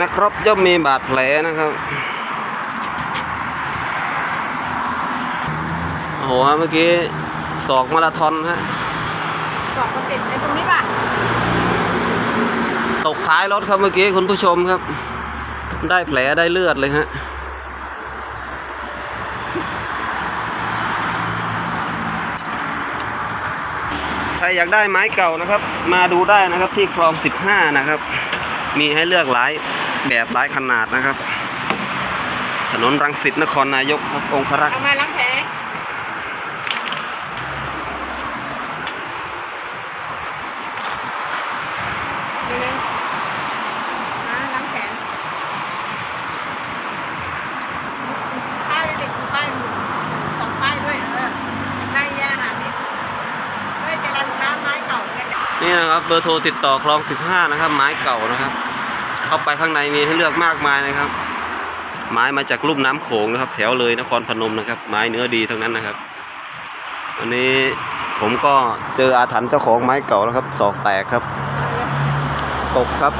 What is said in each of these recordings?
นักรบย่อมมีบาดแผลนะครับ โอ้โหฮะเมื่อกี้ศอกมาราธอนฮะสอบก็ติดในตรงนี้ป่ะ ตกท้ายรถครับเมื่อกี้คุณผู้ชมครับ ได้แผลได้เลือดเลยฮะใครอยากได้ไม้เก่านะครับ มาดูได้นะครับที่คลอง 15 นะครับ มีให้เลือกหลาย แบบหลายขนาดนะครับ ถนนรังสิตนครนายกครับองครักษ์เอามาล้างแผลเร็วๆมาล้างแผลป้ายไปติดชูป้ายหมุนสองป้ายด้วยเออไล่แย่หานี่เฮ้ยจะรันน้ำไม้เก่าเนี่ยนี่นะครับเบอร์โทรติดต่อคลอง 15 นะครับ ไม้เก่านะครับ เข้าไปข้างในมีให้เลือกมากมายนะครับ ไม้มาจากลุ่มน้ำโขงนะครับ แถวเลยนครพนมนะครับ ไม้เนื้อดีทั้งนั้นนะครับวันนี้ผมก็เจออาถรรพ์เจ้าของไม้เก่าแล้วครับ ศอกแตกครับ ตกครับ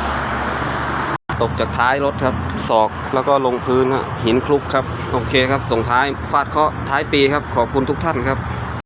ตกจากท้ายรถครับศอกแล้วก็ลงพื้นฮะหินคลุกครับ โอเคครับ ส่งท้ายฟาดเคาะท้ายปีครับ ขอบคุณทุกท่านครับ